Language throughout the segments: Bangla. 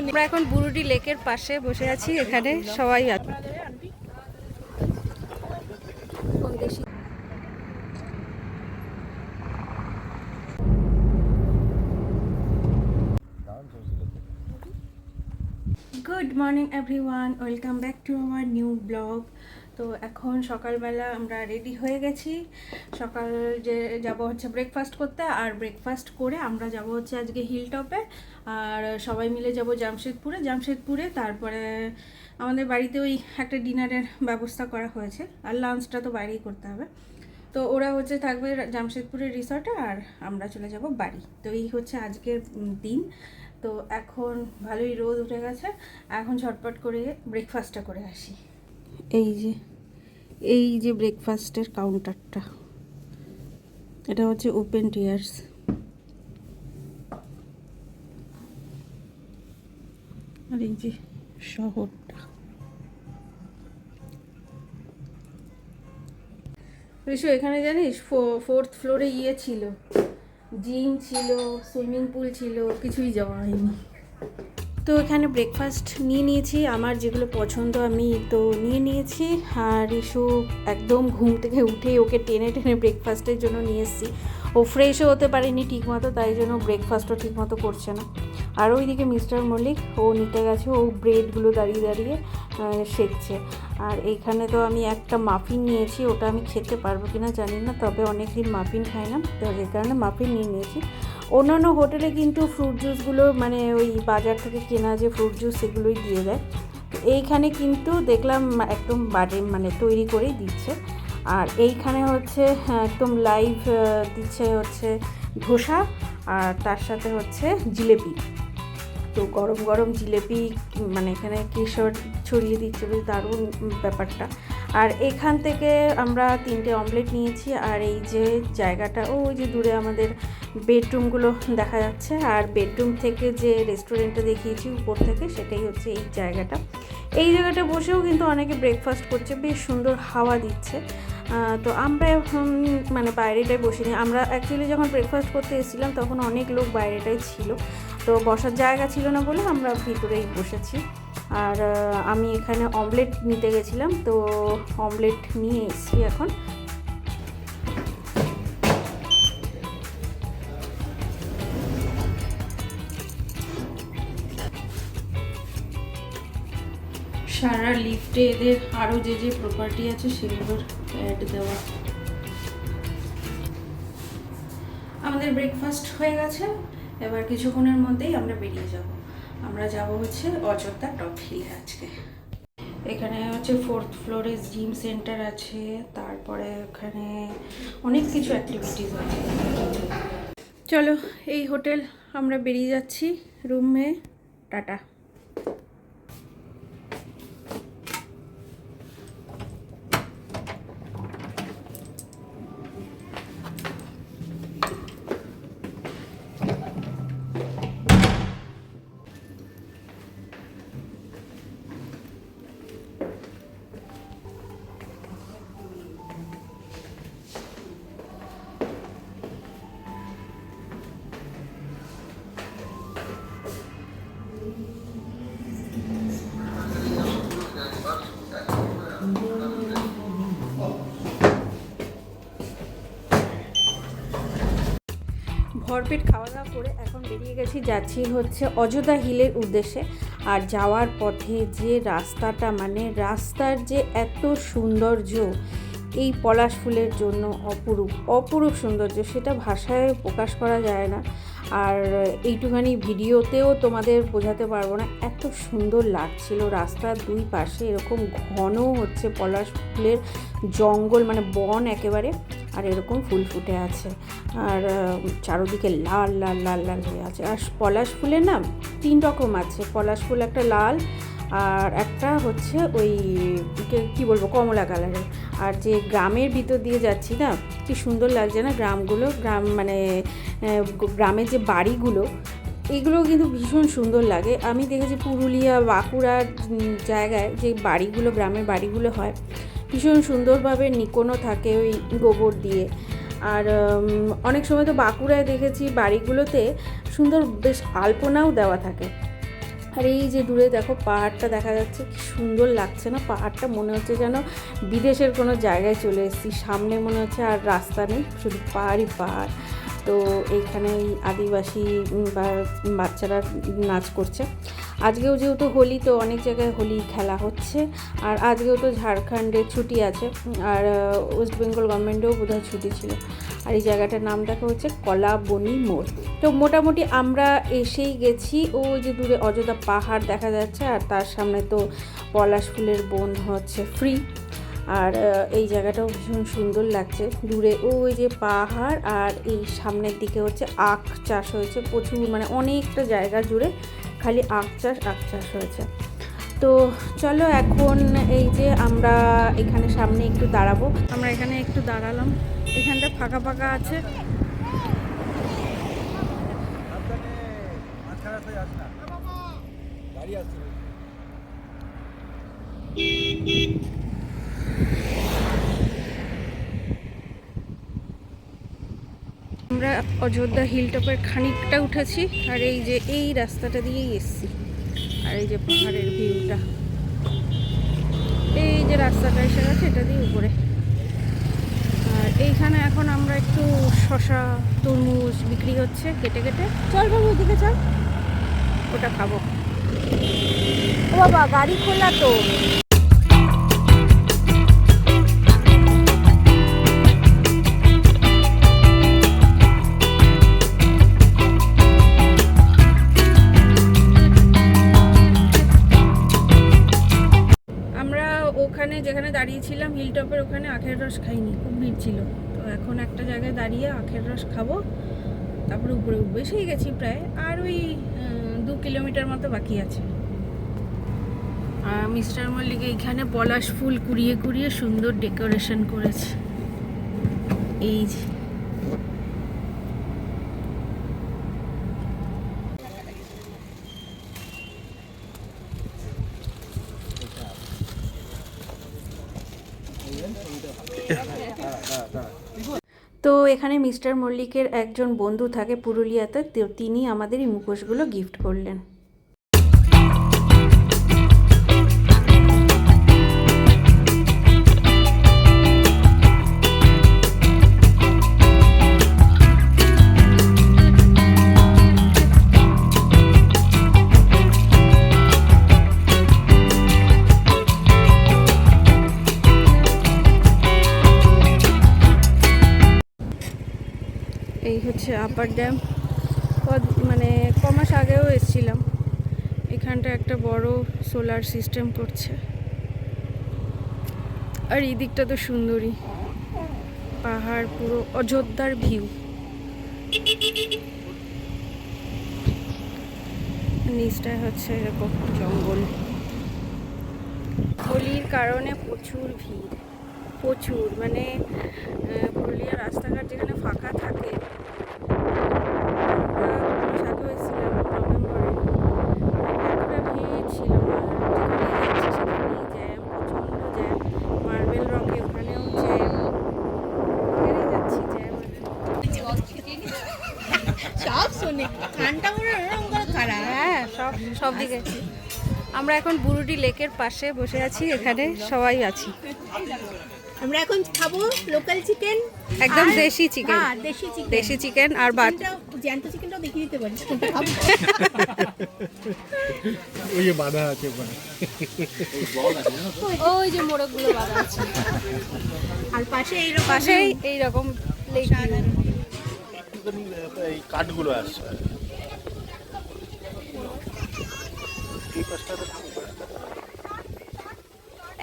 আমরা এখন বুরুডি লেকের পাশে বসে আছি, এখানে সবাই আছে good morning everyone welcome back to our new blog তো এখন সকালবেলা আমরা রেডি হয়ে গেছি। সকাল যে যাব হচ্ছে ব্রেকফাস্ট করতে আর ব্রেকফাস্ট করে আমরা যাব হচ্ছে আজকে হিল টপে আর সবাই মিলে যাব জামশেদপুরে। জামশেদপুরে তারপরে আমাদের বাড়িতে ওই একটা ডিনারের ব্যবস্থা করা হয়েছে আর লাঞ্চটা তো বাইরেই করতে হবে। তো ওরা হচ্ছে থাকবে জামশেদপুরের রিসর্টে আর আমরা চলে যাব বাড়ি। তো এই হচ্ছে আজকের দিন। তো এখন ভালোই রোদ উঠে গেছে। এখন ঝটপট করে ব্রেকফাস্টটা করে আসি। এই যে এই যে ব্রেকফাস্টের কাউন্টারটা এটা হচ্ছে ওপেন টিয়ার্স আর এই যে শহরটা। ঋষু, এখানে জানিস ফোর্থ ফ্লোরে ইয়ে ছিল জিম ছিল সুইমিং পুল ছিল, কিছুই যাওয়া হয়নি। তো এখানে ব্রেকফাস্ট নিয়ে নিয়েছি। আমার যেগুলো পছন্দ আমি তো নিয়ে নিয়েছি। আর ইস্যু একদম ঘুম থেকে উঠে ওকে টেনে টেনে ব্রেকফাস্টের জন্য নিয়ে এসেছি। ও ফ্রেশও হতে পারেনি ঠিকমতো, তাই জন্য ব্রেকফাস্টও ঠিকমতো করছে না। আর ওইদিকে মিস্টার মল্লিক, ও নিতে গেছে, ও ব্রেডগুলো দাঁড়িয়ে দাঁড়িয়ে সেঁকছে। আর এইখানে তো আমি একটা মাফিন নিয়েছি, ওটা আমি খেতে পারব কিনা জানি না, তবে অনেক দিন মাফিন খাই না, তো এই কারণে মাফিন নিয়ে নিয়েছি। অন্যান্য হোটেলে কিন্তু ফ্রুট জুসগুলো মানে ওই বাজার থেকে কেনা যে ফ্রুট জুস সেগুলোই দিয়ে দেয়। এইখানে কিন্তু দেখলাম একদম বাড়ি মানে তৈরি করেই দিচ্ছে। আর এইখানে হচ্ছে হ্যাঁ, একদম লাইভ দিচ্ছে হচ্ছে ধোসা আর তার সাথে হচ্ছে জিলেপি। তো গরম গরম জিলেপি মানে এখানে কেশর ছড়িয়ে দিচ্ছে বেশ দারুণ ব্যাপারটা। আর এখান থেকে আমরা তিনটে অমলেট নিয়েছি আর এই যে জায়গাটা ওই যে দূরে আমাদের বেডরুমগুলো দেখা যাচ্ছে। আর বেডরুম থেকে যে রেস্টুরেন্টটা দেখিয়েছি উপর থেকে, সেটাই হচ্ছে এই জায়গাটা। এই জায়গাটা বসেও কিন্তু অনেকে ব্রেকফাস্ট করছে, বেশ সুন্দর হাওয়া দিচ্ছে। তো আমরা এখন মানে বাইরেটায় বসিনি। আমরা অ্যাকচুয়ালি যখন ব্রেকফাস্ট করতে এসেছিলাম, তখন অনেক লোক বাইরেটাই ছিল। তো বসার জায়গা ছিল না বলে আমরা ভিতরেই বসেছি। আর আমি এখানে অমলেট নিতে গেছিলাম, তো অমলেট নিয়ে এসেছি এখন। সারা লিফটে এদের আরও যে যে প্রপার্টি আছে সেগুলোর অ্যাড দেওয়া। আমাদের ব্রেকফাস্ট হয়ে গেছে, এবার কিছুক্ষণের মধ্যেই আমরা বেরিয়ে যাব। আমরা যাব হচ্ছে অযোধ্যা টপ হিলে আজকে। এখানে হচ্ছে ফোর্থ ফ্লোরে জিম সেন্টার আছে, তারপরে ওখানে অনেক কিছু অ্যাক্টিভিটিস আছে। চলো, এই হোটেল আমরা বেরিয়ে যাচ্ছি। রুমে টাটা। ভরপেট খাওয়া দাওয়া করে এখন বেরিয়ে গেছি, যাচ্ছি হচ্ছে অযোধ্যা হিলের উদ্দেশ্যে। আর যাওয়ার পথে যে রাস্তাটা মানে রাস্তার যে এত সৌন্দর্য, এই পলাশ ফুলের জন্য অপরূপ অপরূপ সৌন্দর্য, সেটা ভাষায় প্রকাশ করা যায় না। আর এইটুখানি ভিডিওতেও তোমাদের বোঝাতে পারব না, এত সুন্দর লাগছিল। রাস্তার দুই পাশে এরকম ঘন হচ্ছে পলাশ ফুলের জঙ্গল মানে বন একেবারে, আর এরকম ফুল ফুটে আছে। আর চারোদিকে লাল লাল লাল লাল হয়ে আছে। আর পলাশ ফুলের না তিন রকম আছে। পলাশ ফুল একটা লাল আর একটা হচ্ছে ওই, কে- বলব, কমলা কালারের আর যে গ্রামের ভিতর দিয়ে যাচ্ছি না, কি সুন্দর লাগছে না গ্রামগুলো, গ্রাম মানে গ্রামের যে বাড়িগুলো, এগুলো কিন্তু ভীষণ সুন্দর লাগে। আমি দেখেছি পুরুলিয়া বাঁকুড়ার জায়গায় যে বাড়িগুলো, গ্রামের বাড়িগুলো হয়, ভীষণ সুন্দরভাবে নিকোনো থাকে ওই গোবর দিয়ে। আর অনেক সময় তো বাঁকুড়ায় দেখেছি বাড়িগুলোতে সুন্দর বেশ আলপনাও দেওয়া থাকে। আর এই যে দূরে দেখো পাহাড়টা দেখা যাচ্ছে, কি সুন্দর লাগছে না? পাহাড়টা মনে হচ্ছে যেন বিদেশের কোনো জায়গায় চলে এসেছি। সামনে মনে হচ্ছে আর রাস্তা নেই, শুধু পাহাড়ই পাহাড়। তো এইখানে আদিবাসী বা বাচ্চারা নাচ করছে। আজকেও যেহেতু হোলি, তো অনেক জায়গায় হোলি খেলা হচ্ছে। আর আজকেও তো ঝাড়খণ্ডে ছুটি আছে। আর ওয়েস্ট বেঙ্গল গভর্নমেন্টেও বোধহয় ছুটি ছিল। আর এই জায়গাটার নাম দেখা হচ্ছে কলাবনি মোড়। তো মোটামুটি আমরা এসেই গেছি। ও যে দূরে অযোধ্যা পাহাড় দেখা যাচ্ছে। আর তার সামনে তো পলাশ ফুলের বন হচ্ছে ফ্রি আর এই জায়গাটাও ভীষণ সুন্দর লাগছে। দূরে ওই যে পাহাড় আর এই সামনের দিকে হচ্ছে আখ চাষ হয়েছে প্রচুর মানে অনেকটা জায়গা জুড়ে খালি আখ চাষ আখ চাষ হয়েছে। তো চলো এখন এই যে আমরা এখানে সামনে একটু দাঁড়াবো। আমরা এখানে একটু দাঁড়ালাম। এখানটা ফাঁকা ফাঁকা আছে। আমরা অযোধ্যা হিল টপের খানিকটা উঠেছি আর এই যে এই রাস্তাটা দিয়েই এসছি। আর এই যে পাহাড়ের ভিউটা এই যে রাস্তাটা এসে গেছে, এটা দিয়ে উপরে। আর এইখানে এখন আমরা একটু শশা তরমুজ বিক্রি হচ্ছে কেটে কেটে। চল বাবু ওইদিকে চল। ওটা খাব। বাবা, গাড়ি খোলা তো। হিল টপের ওখানে আখের রস খাইনি, খুব ভিড় ছিল। তো এখন একটা জায়গায় দাঁড়িয়ে আখের রস খাব, তারপরে উপরে উঠবো। এসেই গেছি প্রায়, আর ওই দু কিলোমিটার মতো বাকি আছে। আর মিস্টার মল্লিক এইখানে পলাশ ফুল কুড়িয়ে কুড়িয়ে সুন্দর ডেকোরেশন করেছে। এই যে। তো এখানে মিস্টার মল্লিকের একজন বন্ধু থাকে পুরুলিয়াতে তিনি আমাদের এই মুখোশগুলো গিফট করলেন। Upper dam. মানে ক মাস আগেও এসেছিলাম। এখানটা একটা বড় সোলার সিস্টেম করছে। আর এই দিকটা তো সুন্দরী। পাহাড় পুরো অযোধ্যার ভিউ। নিচটায় হচ্ছে এরকম জঙ্গল। হোলির কারণে প্রচুর ভিড়। প্রচুর মানে আহ, পুরুলিয়ার রাস্তাঘাট যেখানে ফাঁকা থাকে আমরা দু মাস আগেও এসেছিলাম নভেম্বরে এতটা ভিড় ছিল না যেখানেই যাচ্ছি সেখানেই জ্যাম প্রচণ্ড জ্যাম মার্বেল রকে ওখানেও জ্যাম এখানেই যাচ্ছি জ্যাম সব শুনে কানটা মনে হয় সব সব দিকে। আমরা এখন বুরুডি লেকের পাশে বসে আছি এখানে সবাই আছি। আমরা এখন খাব লোকাল চিকেন একদম দেশি চিকেন হ্যাঁ দেশি চিকেন দেশি চিকেন আর বাট জ্যান্ত চিকেনটাও দেখিয়ে দিতে পারিস। ওই বাধা আছে ওখানে। ওই যে মোড়কগুলো বাঁধা আছে। আর পাশে পাশেই লেক কাঠগুলো আসছে এই পাশটাতে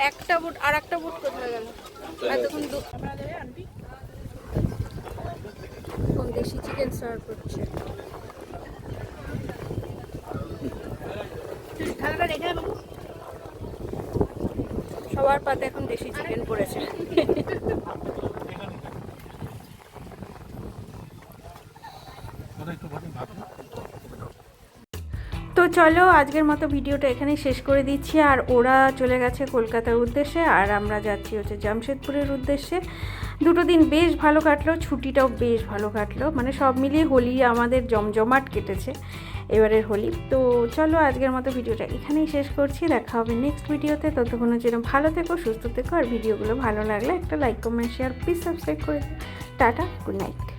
একটা বুট আর একটা বুট কোথায় গেল? এতক্ষণ কোন দেশি চিকেন সার্ভ করছে? সবার পাতে এখন দেশি চিকেন পড়েছে ওটা একটু ভালো ভাত তো চলো, আজকের মতো ভিডিওটা এখানেই শেষ করে দিচ্ছি। আর ওরা চলে গেছে কলকাতার উদ্দেশ্যে, আর আমরা যাচ্ছি হচ্ছে জামশেদপুরের উদ্দেশ্যে। দুটো দিন বেশ ভালো কাটলো, ছুটিটাও বেশ ভালো কাটলো। মানে সব মিলিয়ে হোলি আমাদের জমজমাট কেটেছে, এবারের হোলি। তো চলো, আজকের মতো ভিডিওটা এখানেই শেষ করছি। দেখা হবে নেক্সট ভিডিওতে। ততক্ষণের জন্য ভালো থেকো, সুস্থ থেকো। আর ভিডিওগুলো ভালো লাগলে একটা like comment share please subscribe করে টাটা গুড নাইট